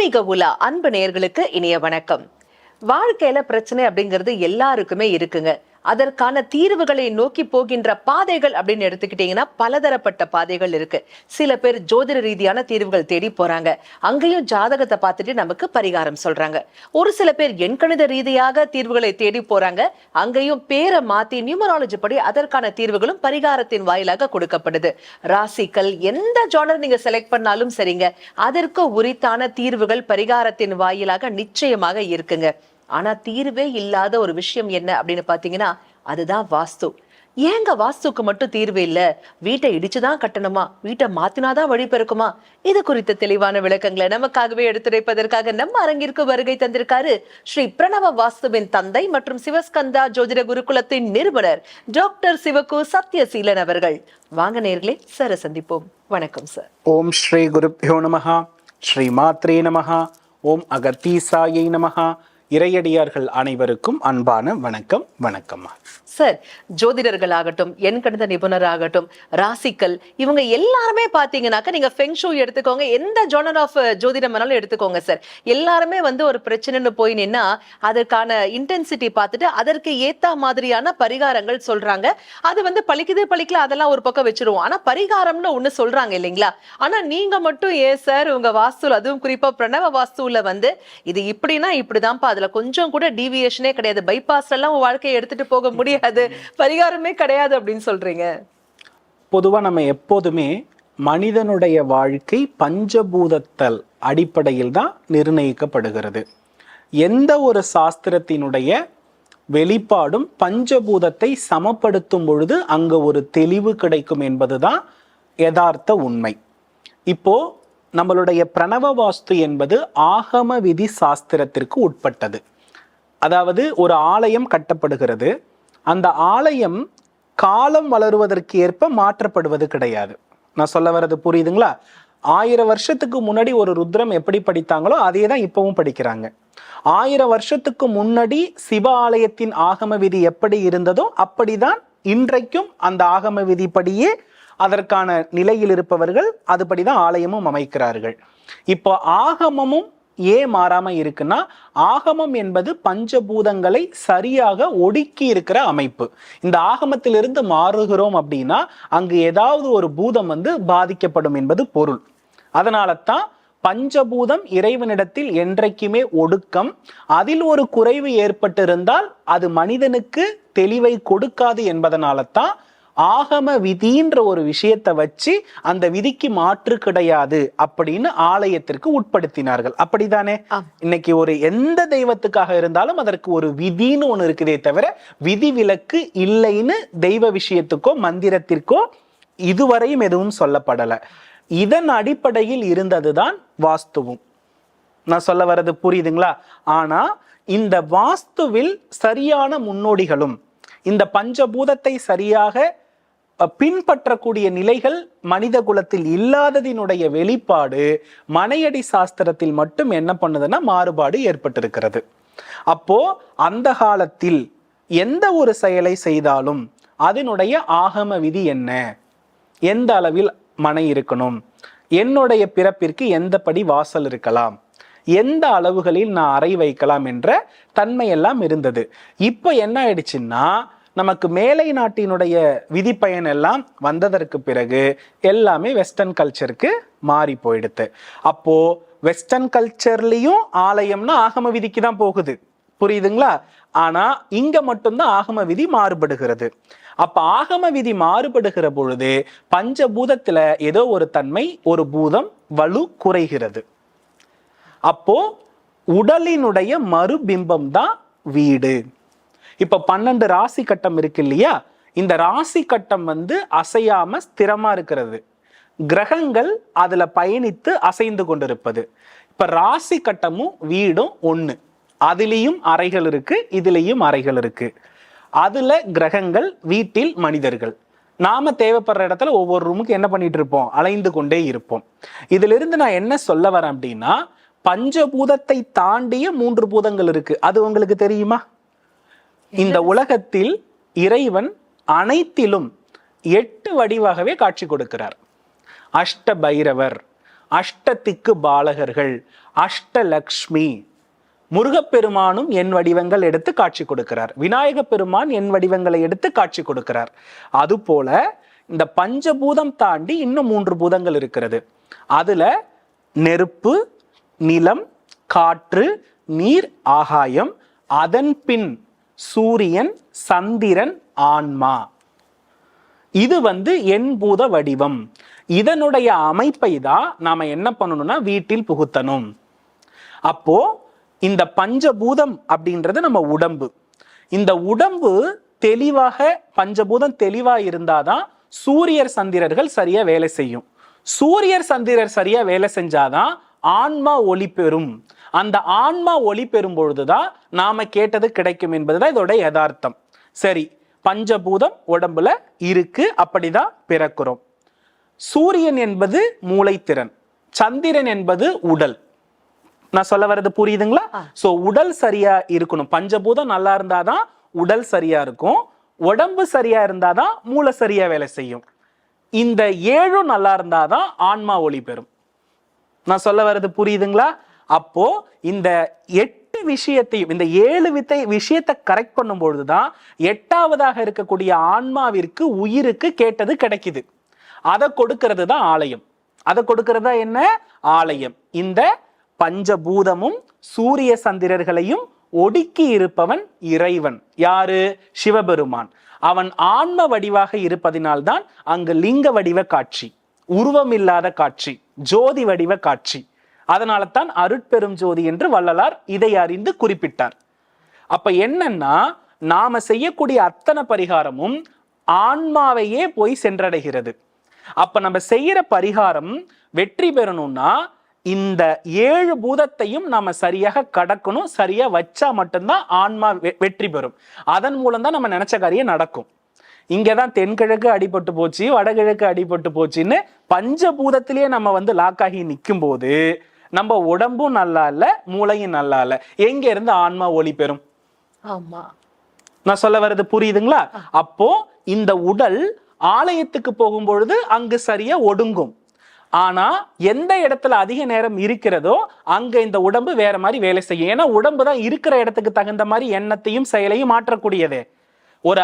ஆன்மீக உலா அன்பு நேர்களுக்கு இனிய வணக்கம். வாழ்க்கையில பிரச்சனை அப்படிங்கிறது எல்லாருக்குமே இருக்குங்க. அதற்கான தீர்வுகளை நோக்கி போகின்ற பாதைகள் அப்படின்னு எடுத்துக்கிட்டீங்கன்னா பலதரப்பட்ட பாதைகள் இருக்கு. சில பேர் ஜோதிட ரீதியான தீர்வுகள் தேடி போறாங்க. அங்கேயும் ஜாதகத்தை பார்த்துட்டு நமக்கு பரிகாரம் சொல்றாங்க. ஒரு சில பேர் எண்கணித ரீதியாக தீர்வுகளை தேடி போறாங்க. அங்கேயும் பேரை மாத்தி நியூமராலஜி படி அதற்கான தீர்வுகளும் பரிகாரத்தின் வாயிலாக கொடுக்கப்படுது. ராசிக்கள் எந்த ஜானர் நீங்க செலக்ட் பண்ணாலும் சரிங்க. அதற்கு உரித்தான தீர்வுகள் பரிகாரத்தின் வாயிலாக நிச்சயமாக இருக்குங்க. ஆனா தீர்வே இல்லாத ஒரு விஷயம் என்ன அப்படின்னு பாத்தீங்கன்னா அதுதான் வாஸ்து. ஏங்க வாஸ்துக்கு மட்டும் தீர்வு இல்ல? வீட்டை இடிச்சுதான் கட்டணுமா? வீட்டை மாத்தினாதான் வழி பிறக்குமா? இது குறித்த தெளிவான விளக்கங்களை நமக்காகவே எடுத்துரைப்பதற்காக நம்ம அரங்கிற்கு வருகை தந்திருக்காரு ஸ்ரீ பிரணவ வாஸ்துவின் தந்தை மற்றும் சிவஸ்கந்தா ஜோதிட குருகுலத்தின் நிறுவனர் டாக்டர் சிவகு சத்யசீலன் அவர்கள். வாங்க நேர்களே சார சந்திப்போம். வணக்கம் சார். ஓம் ஸ்ரீ குருப்பியோ நமஹா ஸ்ரீ மாத்ரே நமஹா ஓம் அகத்தீசாயை நமஹா இறையடியார்கள் அனைவருக்கும் அன்பான வணக்கம் வணக்கம்மா. சார் ஜோதிடர்கள் ஆகட்டும் எண்கணித நிபுணர் ஆகட்டும் ராசிக்கல் இவங்க எல்லாருமே பாத்தீங்கன்னாக்கா நீங்க ஃபெங் ஷூ எடுத்துக்கோங்க. எந்த ஜோனர் ஆஃப் ஜோதிடம் வேணாலும் எடுத்துக்கோங்க சார் எல்லாருமே வந்து ஒரு பிரச்சனைன்னு போய் நின்னா அதற்கான இன்டென்சிட்டி பார்த்துட்டு அதற்கு ஏத்த மாதிரியான பரிகாரங்கள் சொல்றாங்க. அது வந்து பழிக்குது பழிக்கல அதெல்லாம் ஒரு பக்கம் வச்சிருவோம். ஆனா பரிகாரம்னு ஒண்ணு சொல்றாங்க இல்லைங்களா? ஆனா நீங்க மட்டும் ஏன் சார் உங்க வாஸ்து அதுவும் குறிப்பா பிரணவ வாஸ்துல வந்து இது இப்படின்னா இப்படிதான்ப்பா. அதுல கொஞ்சம் கூட டீவியேஷனே கிடையாது. பைபாஸ் எல்லாம் உன் வாழ்க்கையை எடுத்துட்டு போக முடியாது. பரிகாரமே கிடையாது அப்படின்னு சொல்றீங்க. பொதுவாக நம்ம எப்போதுமே மனிதனுடைய வாழ்க்கை பஞ்சபூதத்தல் அடிப்படையில் தான் நிர்ணயிக்கப்படுகிறது. எந்த ஒரு சாஸ்திரத்தினுடைய வெளிப்பாடும் பஞ்சபூதத்தை சமப்படுத்தும் பொழுது அங்கு ஒரு தெளிவு கிடைக்கும் என்பதுதான் யதார்த்த உண்மை. இப்போ நம்மளுடைய பிரணவ வாஸ்து என்பது ஆகம விதி சாஸ்திரத்திற்கு உட்பட்டது. அதாவது ஒரு ஆலயம் கட்டப்படுகிறது. அந்த ஆலயம் காலம் வளருவதற்கு ஏற்ப மாற்றப்படுவது கிடையாது. நான் சொல்ல வர்றது புரியுதுங்களா? ஆயிரம் வருஷத்துக்கு முன்னாடி ஒரு ருத்ரம் எப்படி படித்தாங்களோ அதே தான் இப்பவும் படிக்கிறாங்க. ஆயிரம் வருஷத்துக்கு முன்னாடி சிவ ஆலயத்தின் ஆகம விதி எப்படி இருந்ததோ அப்படிதான் இன்றைக்கும் அந்த ஆகம விதிப்படியே அதற்கான நிலையில் இருப்பவர்கள் அதுபடிதான் ஆலயமும் அமைக்கிறார்கள். இப்போ ஆகமமும் ஏன் மாறாமல் இருக்குன்னா ஆகமம் என்பது பஞ்சபூதங்களை சரியாக ஒடுக்கி இருக்கிற அமைப்பு. இந்த ஆகமத்திலிருந்து மாறுகிறோம் அப்படின்னா அங்கு ஏதாவது ஒரு பூதம் வந்து பாதிக்கப்படும் என்பது பொருள். அதனால தான் பஞ்சபூதம் இறைவனிடத்தில் என்றைக்குமே ஒடுக்கம். அதில் ஒரு குறைவு ஏற்பட்டிருந்தால் அது மனிதனுக்கு தெளிவை கொடுக்காது என்பதனால தான் ஆகம விதின்ற ஒரு விஷயத்தை வச்சு அந்த விதிக்கு மாற்று கிடையாது அப்படின்னு ஆலயத்திற்கு உட்படுத்தினார்கள். அப்படிதானே. இன்னைக்கு ஒரு எந்த தெய்வத்துக்காக இருந்தாலும் அதற்கு ஒரு விதின்னு ஒண்ணு இருக்குதே தவிர விதி விலக்கு இல்லைன்னு தெய்வ விஷயத்துக்கோ மந்திரத்திற்கோ இதுவரையும் எதுவும் சொல்லப்படல. இதன் அடிப்படையில் இருந்ததுதான் வாஸ்துவும். நான் சொல்ல வர்றது புரியுதுங்களா? ஆனா இந்த வாஸ்துவில் சரியான முன்னோடிகளும் இந்த பஞ்சபூதத்தை சரியாக பின்பற்றக்கூடிய நிலைகள் மனித குலத்தில் இல்லாததினுடைய வெளிப்பாடு மனையடி சாஸ்திரத்தில் மட்டும் என்ன பண்ணுதுன்னா மாறுபாடு ஏற்பட்டிருக்கிறது. அப்போ அந்த காலத்தில் எந்த ஒரு செயலை செய்தாலும் அதனுடைய ஆகம விதி என்ன? எந்த அளவில் மனை இருக்கணும்? என்னுடைய பிறப்பிற்கு எந்த படி வாசல் இருக்கலாம்? எந்த அளவுகளில் நான் அறை வைக்கலாம் என்ற தன்மையெல்லாம் இருந்தது. இப்போ என்ன ஆயிடுச்சுன்னா நமக்கு மேலை நாட்டினுடைய விதிப்பயன் எல்லாம் வந்ததற்கு பிறகு எல்லாமே வெஸ்டர்ன் கல்ச்சருக்கு மாறி போயிடுது அப்போ வெஸ்டர்ன் கல்ச்சர்லேயும் ஆலயம்னா ஆகம விதிக்கு தான் போகுது. புரியுதுங்களா? ஆனா இங்க மட்டும்தான் ஆகம விதி மாறுபடுகிறது. அப்ப ஆகம விதி மாறுபடுகிற பொழுது பஞ்சபூதத்துல ஏதோ ஒரு தன்மை ஒரு பூதம் வலு குறைகிறது. அப்போ உடலினுடைய மறுபிம்பம் தான் வீடு. இப்ப பன்னெண்டு ராசி கட்டம் இருக்கு இல்லையா? இந்த ராசி கட்டம் வந்து அசையாம ஸ்திரமா இருக்கிறது. கிரகங்கள் அதுல பயணித்து அசைந்து கொண்டிருப்பது. இப்ப ராசி கட்டமும் வீடும் ஒண்ணு. அதுலேயும் அறைகள் இருக்கு இதுலேயும் அறைகள் இருக்கு. அதுல கிரகங்கள் வீட்டில் மனிதர்கள். நாம தேவைப்படுற இடத்துல ஒவ்வொரு ரூமுக்கு என்ன பண்ணிட்டு இருப்போம்? அலைந்து கொண்டே இருப்போம். இதுல இருந்து நான் என்ன சொல்ல வரேன் அப்படின்னா பஞ்சபூதத்தை தாண்டிய மூன்று பூதங்கள் இருக்கு. அது உங்களுக்கு தெரியுமா? இந்த உலகத்தில் இறைவன் அனைத்திலும் எட்டு வடிவாகவே காட்சி கொடுக்கிறார். அஷ்ட பைரவர் அஷ்டத்திக்கு பாலகர்கள் அஷ்டலக்ஷ்மி முருகப்பெருமானும் என் வடிவங்கள் எடுத்து காட்சி கொடுக்கிறார். விநாயக பெருமான் என் வடிவங்களை எடுத்து காட்சி கொடுக்கிறார். அதுபோல இந்த பஞ்சபூதம் தாண்டி இன்னும் மூன்று பூதங்கள் இருக்கிறது. அதுல நெருப்பு நிலம் காற்று நீர் ஆகாயம் அதன் பின் சூரியன் சந்திரன் ஆன்மா. இது வந்து எண்பூத வடிவம். இதனுடைய அமைப்பை தான் நாம என்ன பண்ணணும்னா வீட்டில் புகுத்தணும். அப்போ இந்த பஞ்சபூதம் அப்படின்றது நம்ம உடம்பு. இந்த உடம்பு தெளிவாக பஞ்சபூதம் தெளிவா இருந்தாதான் சூரியர் சந்திரர்கள் சரியா வேலை செய்யும். சூரியர் சந்திரர் சரியா வேலை செஞ்சாதான் ஆன்மா ஒளி பெறும். அந்த ஆன்மா ஒளி பெறும் பொழுதுதான் நாம கேட்டது கிடைக்கும் என்பதுதான் இதோட யதார்த்தம். சரி பஞ்சபூதம் உடம்புல இருக்கு அப்படிதான் பிறக்கிறோம். சூரியன் என்பது மூளைத்திறன் சந்திரன் என்பது உடல். நான் சொல்ல வர்றது புரியுதுங்களா? சோ உடல் சரியா இருக்கணும். பஞ்சபூதம் நல்லா இருந்தாதான் உடல் சரியா இருக்கும். உடம்பு சரியா இருந்தாதான் மூளை சரியா வேலை செய்யும். இந்த ஏழும் நல்லா இருந்தாதான் ஆன்மா ஒளி பெறும். நான் சொல்ல வர்றது புரியுதுங்களா? அப்போ இந்த எட்டு விஷயத்தையும் இந்த ஏழு வித்தை விஷயத்தை கரெக்ட் பண்ணும்பொழுது தான் எட்டாவதாக இருக்கக்கூடிய ஆன்மாவிற்கு உயிருக்கு கேட்டது கிடைக்குது. அதை கொடுக்கறது தான் ஆலயம். அதை கொடுக்கறதா என்ன? ஆலயம். இந்த பஞ்சபூதமும் சூரிய சந்திரர்களையும் ஒடுக்கி இருப்பவன் இறைவன். யாரு? சிவபெருமான். அவன் ஆன்ம வடிவாக இருப்பதினால்தான் அங்கு லிங்க வடிவ காட்சி உருவமில்லாத காட்சி ஜோதி வடிவ காட்சி. அதனால தான் அருட்பெரும் ஜோதி என்று வள்ளலார் இதை அறிந்து குறிப்பிட்டார். அப்ப என்னன்னா நாம செய்யக்கூடிய அத்தனை பரிகாரமும் ஆன்மாவையே போய் சென்றடைகிறது. அப்ப நம்ம செய்யற பரிகாரம் வெற்றி பெறணும்னா இந்த ஏழு பூதத்தையும் நாம சரியாக கடக்கணும் சரியா வச்சா மட்டும்தான் ஆன்மா வெ- வெற்றி பெறும். அதன் மூலம் தான் நம்ம நினைச்ச காரியம் நடக்கும். இங்கதான் தென்கிழக்கு அடிபட்டு போச்சு வடகிழக்கு அடிபட்டு போச்சுன்னு பஞ்சபூதத்திலேயே நம்ம வந்து லாக்காகி நிற்கும் போது நம்ம உடம்பும் நல்லா இல்ல மூளையும் நல்லா இல்ல. எங்க இருந்து ஆன்மா ஒளி பெறும்? ஆமா. நான் சொல்ல வர்றது புரியுதுங்களா? அப்போ இந்த உடல் ஆலயத்துக்கு போகும்பொழுது அங்கு சரியா ஒடுங்கும். ஆனா எந்த இடத்துல அதிக நேரம் இருக்கிறதோ அங்க இந்த உடம்பு வேற மாதிரி வேலை செய்யும். ஏன்னா உடம்பு தான் இருக்கிற இடத்துக்கு தகுந்த மாதிரி எண்ணத்தையும் செயலையும் மாற்றக்கூடியது. ஒரு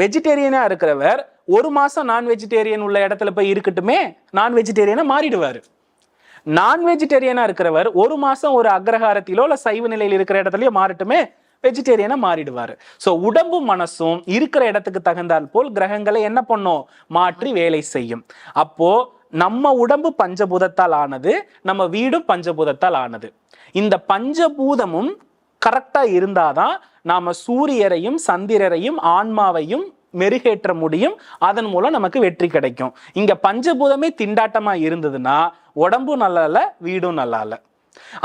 வெஜிடேரியனா இருக்கிறவர் ஒரு மாசம் நான் வெஜிடேரியன் உள்ள இடத்துல போய் இருக்கட்டுமே நான் வெஜிடேரியனா மாறிடுவாரு. நான் வெஜிடேரியனா இருக்கிறவர் ஒரு மாசம் ஒரு அக்ரஹாரத்திலோ இல்ல சைவ நிலையில் இருக்கிற இடத்துலயோ மாறட்டுமே வெஜிடேரியனா மாறிடுவார். ஸோ உடம்பும் மனசும் இருக்கிற இடத்துக்கு தகுந்தால் போல் கிரகங்களை என்ன பண்ணும்? மாற்றி வேலை செய்யும். அப்போ நம்ம உடம்பு பஞ்சபூதத்தால் ஆனது நம்ம வீடும் பஞ்சபூதத்தால் ஆனது. இந்த பஞ்சபூதமும் கரெக்டாக இருந்தாதான் நாம் சூரியரையும் சந்திரரையும் ஆன்மாவையும் மெருகேற்ற முடியும். அதன் மூலம் நமக்கு வெற்றி கிடைக்கும். இங்க பஞ்சபூதமே திண்டாட்டமா இருந்ததுன்னா உடம்பும் நல்லா இல்லை வீடும் நல்லா இல்லை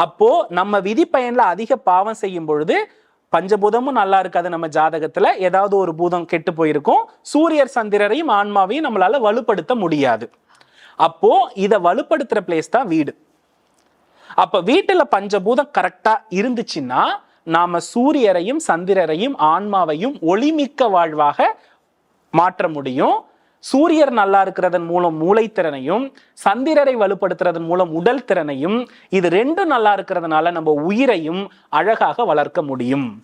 அப்போ நம்ம விதி பயன்ல அதிக பாவம் செய்யும் பொழுது பஞ்சபூதமும் நல்லா இருக்காது நம்ம ஜாதகத்துல. ஏதாவது ஒரு பூதம் கெட்டு போயிருக்கும். சூரியர் சந்திரரையும் ஆன்மாவையும் நம்மளால வலுப்படுத்த முடியாது. அப்போ இதை வலுப்படுத்துற பிளேஸ் தான் வீடு. அப்ப வீட்டுல பஞ்சபூதம் கரெக்டா இருந்துச்சுன்னா நாம சூரியரையும் சந்திரரையும் ஆன்மாவையும் ஒளிமிக்க வாழ்வாக மாற்ற முடியும். சூரியர் நல்லா இருக்கிறதன் மூலம் மூளைத்திறனையும் சந்திரரை வலுப்படுத்துறதன் மூலம் உடல் திறனையும் இது ரெண்டும் நல்லா இருக்கிறதுனால நம்ம உயிரையும் அழகாக வளர்க்க முடியும்.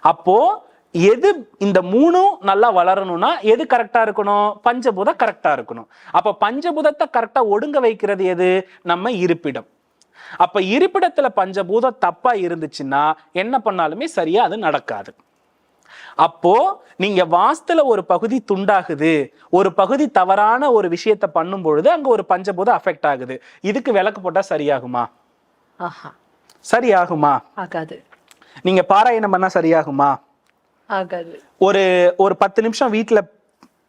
அப்போ எது இந்த மூணும் நல்லா வளரணும்னா எது கரெக்டா இருக்கணும்? பஞ்சபூதம் கரெக்டா இருக்கணும். அப்ப பஞ்சபூதத்தை கரெக்டா ஒடுங்க வைக்கிறது எது? நம்ம இருப்பிடம். அப்ப இருப்பிடத்துல பஞ்சபூதம் தப்பா இருந்துச்சுன்னா என்ன பண்ணாலுமே சரியா அது நடக்காது. அப்போ நீங்க வாஸ்துல ஒரு பகுதி துண்டாகுது ஒரு பகுதி தவறான ஒரு விஷயத்த பண்ணும் பொழுது அங்க ஒரு பஞ்சபூதம் அஃபெக்ட் ஆகுது. இதுக்கு விளக்கு போட்டா சரியாகுமா? சரியாகுமா? ஆகாது. நீங்க பாராயணம் பண்ணா சரியாகுமா? ஆகாது. ஒரு ஒரு பத்து நிமிஷம் வீட்ல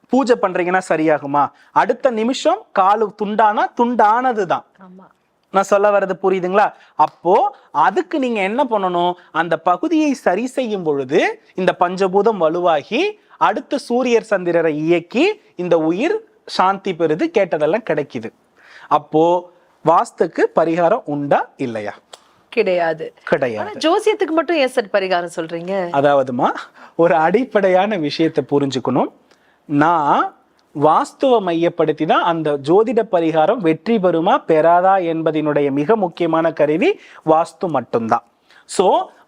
பூஜை பண்றீங்கன்னா சரியாகுமா? அடுத்த நிமிஷம் காலு துண்டானா துண்டானதுதான். நான் சொல்ல வர்றது புரியுதுங்களா? அப்போ அதுக்கு நீங்க என்ன பண்ணணும்? அந்த பகுதியை சரி செய்யும் பொழுது இந்த பஞ்சபூதம் வலுவாகி அடுத்து சூரியர் சந்திரரை இயக்கி இந்த உயிர் சாந்தி பெறுது கேட்டதெல்லாம் கிடைக்குது. அப்போ வாஸ்துக்கு பரிகாரம் உண்டா இல்லையா? கிடையாது. கிடையாது. ஜோசியத்துக்கு மட்டும் ஏன் சார் பரிகாரம் சொல்றீங்க? அதாவதுமா ஒரு அடிப்படையான விஷயத்தை புரிஞ்சுக்கணும். நான் வாஸ்துவை மையப்படுத்தி தான் அந்த ஜோதிட பரிகாரம் வெற்றி பெறுமா பெறாதா என்பதனுடைய மிக முக்கியமான கருவி வாஸ்து மட்டும்தான். ஸோ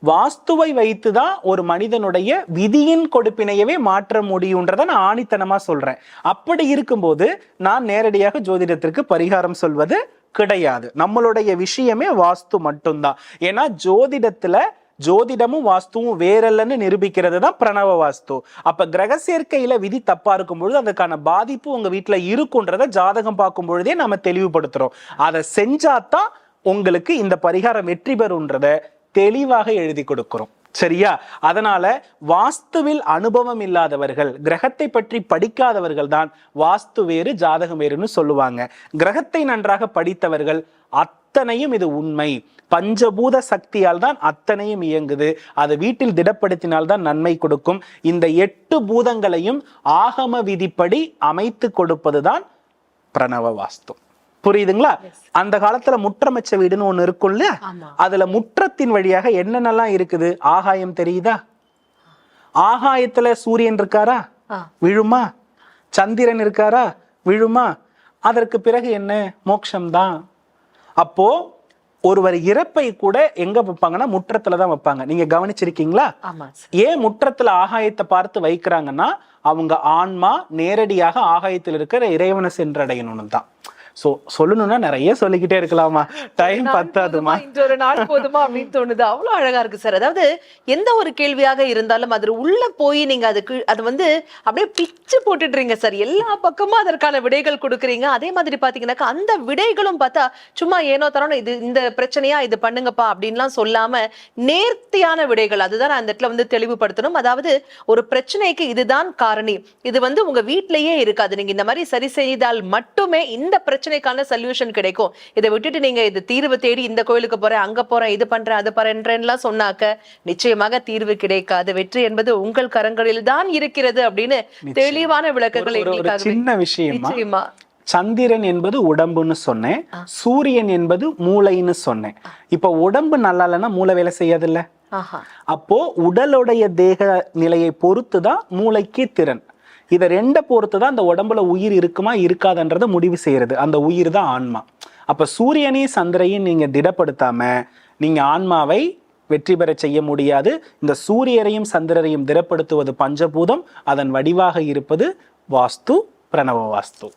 வாஸ்துவை வைத்து தான் ஒரு மனிதனுடைய விதியின் கொடுப்பினையவே மாற்ற முடியுன்றதை நான் ஆணித்தனமாக சொல்கிறேன் அப்படி இருக்கும்போது நான் நேரடியாக ஜோதிடத்திற்கு பரிகாரம் சொல்வது கிடையாது. நம்மளுடைய விஷயமே வாஸ்து மட்டும்தான். ஏன்னா ஜோதிடத்தில் ஜோதிடமும் வாஸ்துவும் வேறல்லன்னு நிரூபிக்கிறது தான் பிரணவ வாஸ்து. அப்ப கிரக சேர்க்கையில விதி தப்பா இருக்கும் பொழுது அதுக்கான பாதிப்பு உங்க வீட்டுல இருக்குன்றத ஜாதகம் பார்க்கும் பொழுதே நம்ம தெளிவுபடுத்துறோம். அதை செஞ்சாதான் உங்களுக்கு இந்த பரிகாரம் வெற்றி பெறும்ன்றத தெளிவாக எழுதி கொடுக்கிறோம். சரியா? அதனால வாஸ்துவில் அனுபவம் இல்லாதவர்கள் கிரகத்தை பற்றி படிக்காதவர்கள் தான் வாஸ்து வேறு ஜாதகம் வேறுன்னு சொல்லுவாங்க. கிரகத்தை நன்றாக படித்தவர்கள் அத்தனையும் இது உண்மை. பஞ்சபூத சக்தியால் தான் அத்தனையும் இயங்குது. அதை வீட்டில் திடப்படுத்தினால் தான் நன்மை கொடுக்கும். இந்த எட்டு பூதங்களையும் ஆகம விதிப்படி அமைத்து கொடுப்பதுதான் பிரணவ வாஸ்து. புரியுதுங்களா? அந்த காலத்துல முற்றமச்ச வீடுன்னு ஒண்ணு இருக்கும் இல்லையா? அதுல முற்றத்தின் வழியாக என்னென்னலாம் இருக்குது? ஆகாயம் தெரியுதா? ஆகாயத்துல சூரியன் இருக்காரா. விழுமா? சந்திரன் இருக்காரா? விழுமா? அதற்கு பிறகு என்ன? மோட்சம்தான் அப்போ ஒருவர் இறப்பை கூட எங்க வைப்பாங்கன்னா முற்றத்துல தான் வைப்பாங்க. நீங்க கவனிச்சிருக்கீங்களா? ஏன் முற்றத்துல ஆகாயத்தை பார்த்து வைக்கிறாங்கன்னா அவங்க ஆன்மா நேரடியாக ஆகாயத்தில் இருக்கிற இறைவனை சென்றடையணும்னு தான் சோ சொல்லணும்னா நிறைய சொல்லிக்கிட்டே இருக்கலாமா? டைம் பத்தாதுமா? ஒரு நாள் போதுமா அப்படின்னு தோணுது. அவ்வளவு அழகா இருக்கு சார். அதாவது எந்த ஒரு கேள்வியாக இருந்தாலும் அது உள்ள போய் நீங்க அதுக்கு அது வந்து அப்படியே பிச்சு போட்டுடுறீங்க சார். எல்லா பக்கமும் அதற்கான விடைகள் கொடுக்குறீங்க. அதே மாதிரி பாத்தீங்கன்னாக்கா அந்த விடைகளும் பார்த்தா சும்மா ஏனோ தரோணும் இது இந்த பிரச்சனையா இது பண்ணுங்கப்பா அப்படின்லாம் சொல்லாம நேர்த்தியான விடைகள் அதுதான் அந்த இடத்துல வந்து தெளிவுபடுத்தணும். அதாவது ஒரு பிரச்சனைக்கு இதுதான் காரணி. இது வந்து உங்க வீட்லயே இருக்காது. நீங்க இந்த மாதிரி சரி செய்தால் மட்டுமே இந்த பிரச்சனைக்கான சொல்யூஷன் கிடைக்கும். இதை விட்டுட்டு நீங்க இது தீர்வு தேடி இந்த கோயிலுக்கு போறேன் அங்க போறேன் இது பண்றேன் அது பண்றேன்லாம் சொன்னாக்க நிச்சயமாக தீர்வு கிடைக்காது. வெற்றி என்பது உங்கள் கரங்களில் தான் இருக்கிறது அப்படின்னு தெளிவான விளக்கங்கள் சின்ன விஷயமா சந்திரன் என்பது உடம்புன்னு சொன்னேன் சூரியன் என்பது மூளைன்னு சொன்னேன். இப்ப உடம்பு நல்லா இல்லைன்னா மூளை வேலை செய்யாதுல்ல? அப்போ உடலுடைய தேக நிலையை பொறுத்து தான் மூளைக்கு திறன். இதை ரெண்டை பொறுத்து தான் அந்த உடம்புல உயிர் இருக்குமா இருக்காதுன்றதை முடிவு செய்யறது. அந்த உயிர் தான் ஆன்மா. அப்ப சூரியனையும் சந்திரையும் நீங்க திடப்படுத்தாம நீங்க ஆன்மாவை வெற்றி பெற செய்ய முடியாது. இந்த சூரியரையும் சந்திரரையும் திடப்படுத்துவது பஞ்சபூதம் அதன் வடிவாக இருப்பது வாஸ்து பிரணவ வாஸ்து.